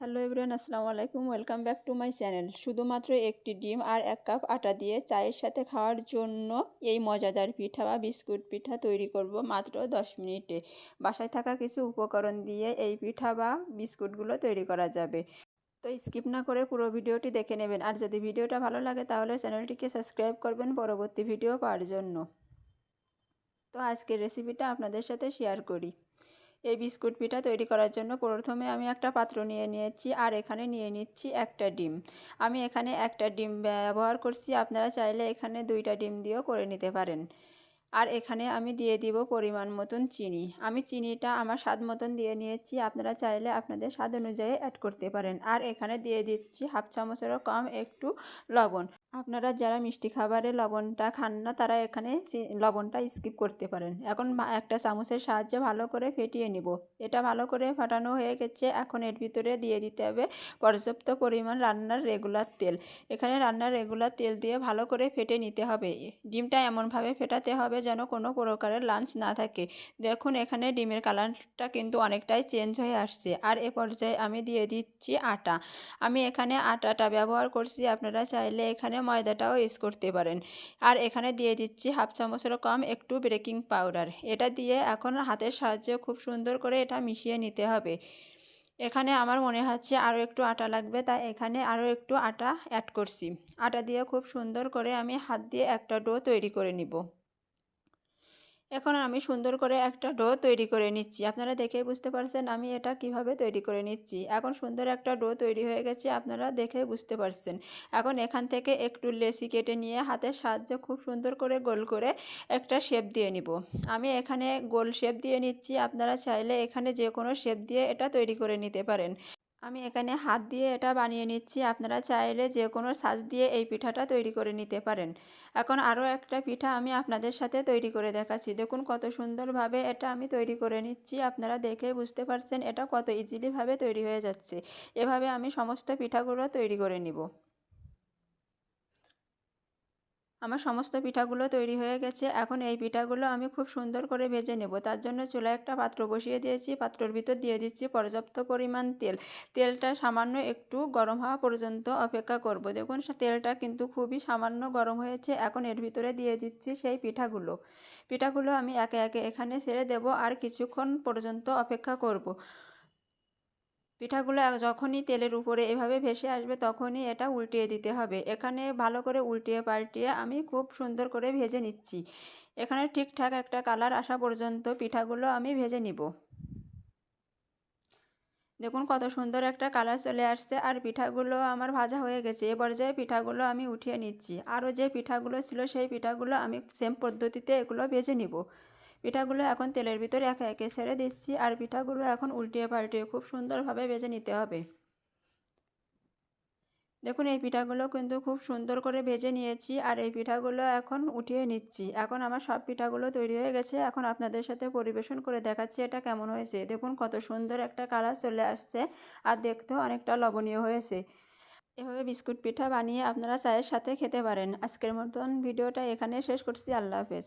Hello everyone, আসসালামু আলাইকুম। Welcome back to my channel. শুধুমাত্র একটি ডিম আর এক কাপ আটা দিয়ে চায়ের সাথে খাওয়ার জন্য এই মজাদার পিঠা বা বিস্কুট পিঠা তৈরি করব মাত্র 10 মিনিটে। বাসায় থাকা কিছু উপকরণ দিয়ে এই পিঠা বা বিস্কুটগুলো তৈরি করা যাবে। তো স্কিপ না করে পুরো ভিডিওটি দেখে নেবেন। আর যদি ভিডিওটা ভালো লাগে তাহলে চ্যানেলটিকে সাবস্ক্রাইব করবেন পরবর্তী ভিডিও পাওয়ার জন্য। তো আজকের রেসিপিটা আপনাদের সাথে শেয়ার করি। এই বিস্কুট পিঠা তৈরি করার জন্য প্রথমে আমি একটা পাত্র নিয়ে নিয়েছি আর এখানে নিয়ে নিচ্ছি একটা ডিম। আমি এখানে একটা ডিম ব্যবহার করছি, আপনারা চাইলে এখানে দুইটা ডিম দিয়েও করে নিতে পারেন। আর এখানে আমি দিয়ে দিব পরিমাণ মতন চিনি। আমি চিনিটা আমার স্বাদ মতন দিয়ে নিয়েছি, আপনারা চাইলে আপনাদের স্বাদ অনুযায়ী অ্যাড করতে পারেন। আর এখানে দিয়ে দিচ্ছি হাফ চামচেরও কম একটু লবণ। আপনারা যারা মিষ্টি খাবারে লবণটা খান না, তারা এখানে লবণটা স্কিপ করতে পারেন। এখন একটা চামচের সাহায্যে ভালো করে ফেটিয়ে নিব। এটা ভালো করে ফাটানো হয়ে গেছে। এখন এর ভিতরে দিয়ে দিতে হবে পর্যাপ্ত পরিমাণ রান্নার রেগুলার তেল। এখানে রান্নার রেগুলার তেল দিয়ে ভালো করে ফেটে নিতে হবে। ডিমটা এমনভাবে ফেটাতে হবে যেন কোনো প্রকারের লাঞ্চ না থাকে। দেখুন, এখানে ডিমের কালারটা কিন্তু অনেকটাই চেঞ্জ হয়ে আসছে। আর এ পর্যায়ে আমি দিয়ে দিচ্ছি আটা। আমি এখানে আটাটা ব্যবহার করছি, আপনারা চাইলে এখানে ময়দাটাও ইউজ করতে পারেন। আর এখানে দিয়ে দিচ্ছি হাফ চামচেরও কম একটু বেকিং পাউডার। এটা দিয়ে এখন হাতের সাহায্যে খুব সুন্দর করে এটা মিশিয়ে নিতে হবে। এখানে আমার মনে হচ্ছে আরও একটু আটা লাগবে, তাই এখানে আরও একটু আটা অ্যাড করছি। আটা দিয়ে খুব সুন্দর করে আমি হাত দিয়ে একটা ডো তৈরি করে নিব। এখন আমি সুন্দর করে একটা ডো তৈরি করে নিচ্ছি। আপনারা দেখেই বুঝতে পারছেন আমি এটা কীভাবে তৈরি করে নিচ্ছি। এখন সুন্দর একটা ডো তৈরি হয়ে গেছে, আপনারা দেখে বুঝতে পারছেন। এখন এখান থেকে একটু লেসি কেটে নিয়ে হাতের সাহায্যে খুব সুন্দর করে গোল করে একটা শেপ দিয়ে নিব। আমি এখানে গোল শেপ দিয়ে নিচ্ছি, আপনারা চাইলে এখানে যে কোনো শেপ দিয়ে এটা তৈরি করে নিতে পারেন। আমি এখানে হাত দিয়ে এটা বানিয়ে নিচ্ছি। আপনারা চাইলে যে কোনো সাজ দিয়ে এই পিঠাটা তৈরি করে নিতে পারেন। এখন আরও একটা পিঠা আমি আপনাদের সাথে তৈরি করে দেখাচ্ছি। দেখুন কত সুন্দরভাবে এটা আমি তৈরি করে নিচ্ছি। আপনারা দেখে বুঝতে পারছেন এটা কত ইজিলিভাবে তৈরি হয়ে যাচ্ছে। এভাবে আমি সমস্ত পিঠাগুলো তৈরি করে নিব। আমার সমস্ত পিঠাগুলো তৈরি হয়ে গেছে। এখন এই পিঠাগুলো আমি খুব সুন্দর করে ভেজে নেব। তার জন্য চুলায় একটা পাত্র বসিয়ে দিয়েছি। পাত্রর ভিতর দিয়ে দিচ্ছি পর্যাপ্ত পরিমাণ তেল। তেলটা সামান্য একটু গরম হওয়া পর্যন্ত অপেক্ষা করব। দেখুন তেলটা কিন্তু খুবই সামান্য গরম হয়েছে। এখন এর ভিতরে দিয়ে দিচ্ছি সেই পিঠাগুলো। পিঠাগুলো আমি একে একে এখানে ছেড়ে দেব। আর কিছুক্ষণ পর্যন্ত অপেক্ষা করব। পিঠাগুলো যখনই তেলের উপরে এভাবে ভেসে আসবে তখনই এটা উল্টিয়ে দিতে হবে। এখানে ভালো করে উল্টিয়ে পাল্টিয়ে আমি খুব সুন্দর করে ভেজে নিচ্ছি। এখানে ঠিকঠাক একটা কালার আসা পর্যন্ত পিঠাগুলো আমি ভেজে নিব। দেখুন কত সুন্দর একটা কালার চলে আসছে আর পিঠাগুলো আমার ভাজা হয়ে গেছে। এ পর্যায়ে পিঠাগুলো আমি উঠিয়ে নিচ্ছি। আরও যে পিঠাগুলো ছিল সেই পিঠাগুলো আমি সেম পদ্ধতিতে এগুলো ভেজে নিব। পিঠাগুলো এখন তেলের ভিতরে একে একে ছেড়ে দিচ্ছি আর পিঠাগুলো এখন উল্টিয়ে পাল্টিয়ে খুব সুন্দরভাবে ভেজে নিতে হবে। দেখুন, এই পিঠাগুলো কিন্তু খুব সুন্দর করে ভেজে নিয়েছি আর এই পিঠাগুলো এখন উঠিয়ে নিচ্ছি। এখন আমার সব পিঠাগুলো তৈরি হয়ে গেছে। এখন আপনাদের সাথে পরিবেশন করে দেখাচ্ছি এটা কেমন হয়েছে। দেখুন, কত সুন্দর একটা কালার চলে আসছে আর দেখতেও অনেকটা লবণীয় হয়েছে। এভাবে বিস্কুট পিঠা বানিয়ে আপনারা চায়ের সাথে খেতে পারেন। আজকের মতন ভিডিওটা এখানে শেষ করছি। আল্লাহ হাফেজ।